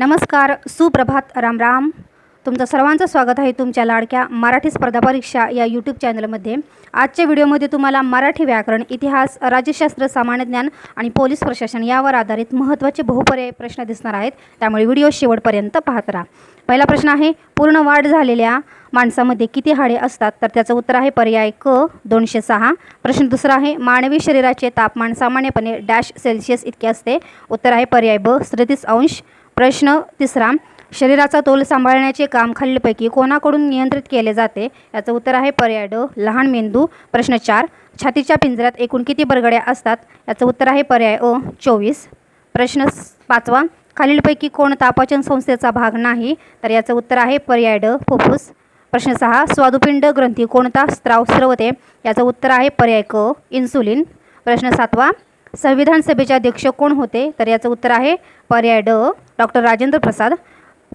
नमस्कार सुप्रभात राम राम. तुमचं सर्वांचं स्वागत आहे तुमच्या लाडक्या मराठी स्पर्धा परीक्षा या यूट्यूब चॅनलमध्ये आजच्या व्हिडिओमध्ये तुम्हाला मराठी व्याकरण इतिहास राज्यशास्त्र सामान्य ज्ञान आणि पोलीस प्रशासन यावर आधारित महत्त्वाचे बहुपर्याय प्रश्न दिसणार आहेत. त्यामुळे व्हिडिओ शेवटपर्यंत पाहत राहा. पहिला प्रश्न आहे पूर्ण वाढ झालेल्या माणसामध्ये किती हाडे असतात? तर त्याचं उत्तर आहे पर्याय क दोनशे सहा. प्रश्न दुसरा आहे मानवी शरीराचे तापमान सामान्यपणे डॅश सेल्सिअस इतके असते? उत्तर आहे पर्याय ब सदतीस अंश. प्रश्न तिसरा शरीराचा तोल सांभाळण्याचे काम खालीलपैकी कोणाकडून नियंत्रित केले जाते? याचं उत्तर आहे पर्याय ड लहान मेंदू. प्रश्न चार छातीच्या पिंजऱ्यात एकूण किती बरगड्या असतात? याचं उत्तर आहे पर्याय अ चोवीस. प्रश्न पाचवा खालीलपैकी कोण तापाचन संस्थेचा भाग नाही? तर याचं उत्तर आहे पर्याय ड फुफ्फुस. प्रश्न सहा स्वादुपिंड ग्रंथी कोणता स्त्राव स्रवते? याचं उत्तर आहे पर्याय क इन्सुलिन. प्रश्न सातवा संविधान सभेचे अध्यक्ष कोण होते? तर याचं उत्तर आहे पर्याय ड डॉक्टर राजेंद्र प्रसाद.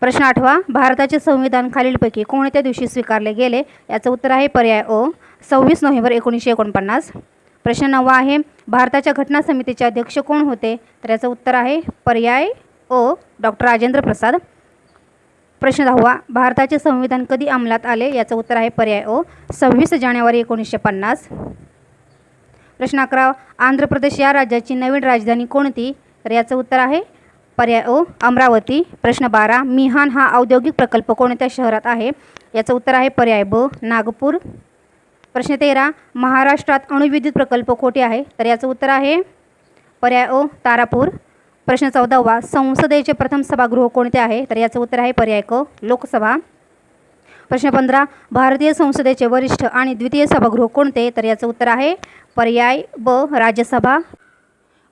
प्रश्न आठवा भारताचे संविधान खालीलपैकी कोणत्या दिवशी स्वीकारले गेले? याचं उत्तर आहे पर्याय ओ सव्वीस नोव्हेंबर एकोणीसशे एकोणपन्नास. प्रश्न नववा आहे भारताच्या घटना समितीचे अध्यक्ष कोण होते? तर याचं उत्तर आहे पर्याय ओ डॉक्टर राजेंद्र प्रसाद. प्रश्न दहावा भारताचे संविधान कधी अंमलात आले? याचं उत्तर आहे पर्याय ओ सव्वीस जानेवारी एकोणीसशे पन्नास. प्रश्न अकरा आंध्र प्रदेश या राज्याची नवीन राजधानी कोणती? तर याचं उत्तर आहे पर्याय ओ अमरावती प्रश्न बारा मिहान हा औद्योगिक प्रकल्प कोणत्या शहरात आहे? याचं उत्तर आहे पर्याय ब नागपूर. प्रश्न तेरा महाराष्ट्रात अणुविद्युत प्रकल्प कोठे आहे? तर याचं उत्तर आहे पर्याय ओ तारापूर. प्रश्न चौदावा संसदेचे प्रथम सभागृह कोणते आहे? तर याचं उत्तर आहे पर्याय क लोकसभा. प्रश्न पंधरा भारतीय संसदेचे वरिष्ठ आणि द्वितीय सभागृह कोणते? तर याचं उत्तर आहे पर्याय ब राज्यसभा.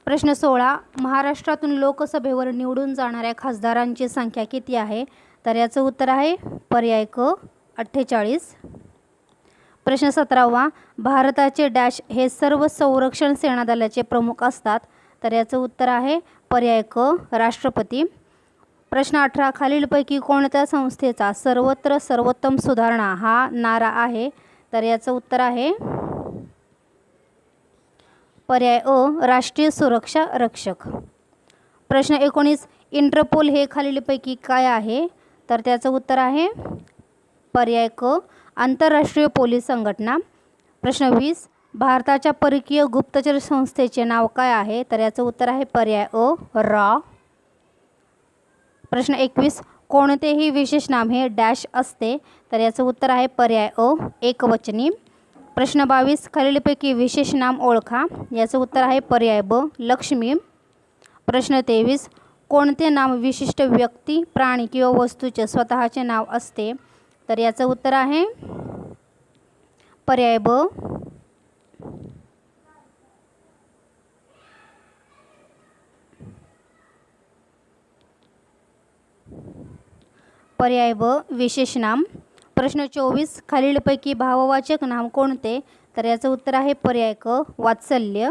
प्रश्न सोळा महाराष्ट्रातून लोकसभेवर निवडून जाणाऱ्या खासदारांची संख्या किती आहे? तर याचं उत्तर आहे पर्याय क अठ्ठेचाळीस. प्रश्न सतरावा भारताचे डॅश हे सर्व संरक्षण सेना दलाचे प्रमुख असतात. तर याचं उत्तर आहे पर्याय क राष्ट्रपती. प्रश्न अठरा खालीलपैकी कोणत्या संस्थेचा सर्वत्र सर्वोत्तम सुधारणा हा नारा आहे? तर याचं उत्तर आहे पर्याय अ राष्ट्रीय सुरक्षा रक्षक. प्रश्न एकोणीस इंटरपोल हे खालीलपैकी काय आहे? तर त्याचं उत्तर आहे पर्याय क आंतरराष्ट्रीय पोलीस संघटना. प्रश्न वीस भारताच्या परकीय गुप्तचर संस्थेचे नाव काय आहे? तर याचं उत्तर आहे पर्याय अ रॉ. प्रश्न एकवीस कोणतेही विशेष नाम हे डॅश असते. तर याचं उत्तर आहे पर्याय अ एकवचनी. प्रश्न बावीस खालीलपैकी विशेष नाम ओळखा. याचं उत्तर आहे पर्याय ब लक्ष्मी. प्रश्न तेवीस कोणते नाम विशिष्ट व्यक्ती प्राणी किंवा वस्तूचे स्वतःचे नाव असते? तर याचं उत्तर आहे पर्याय ब. पर्याय ब विशेष नाम. प्रश्न चोवीस खालीलपैकी भाववाचक नाम कोणते? तर याचं उत्तर आहे पर्याय क वात्सल्य.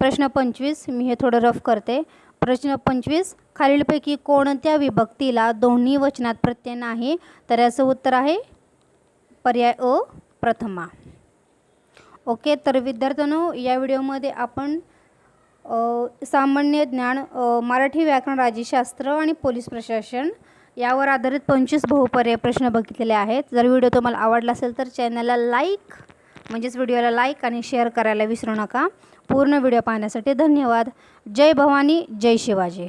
प्रश्न पंचवीस मी हे थोडं रफ करते. प्रश्न पंचवीस खालीलपैकी कोणत्या विभक्तीला दोन्ही वचनात प्रत्यय नाही? तर याचं उत्तर आहे पर्याय अ प्रथमा. ओके तर विद्यार्थ्यांनो या व्हिडिओमध्ये आपण सामान्य ज्ञान मराठी व्याकरण राज्यशास्त्र आणि पोलीस प्रशासन यावर आधारित पंचवीस बहुपर्याय प्रश्न बघितलेले आहेत. जर व्हिडिओ तुम्हाला आवडला असेल तर चॅनलला लाईक म्हणजेच व्हिडिओला लाईक आणि शेअर करायला विसरू नका. पूर्ण व्हिडिओ पाहण्यासाठी धन्यवाद. जय भवानी जय शिवाजी.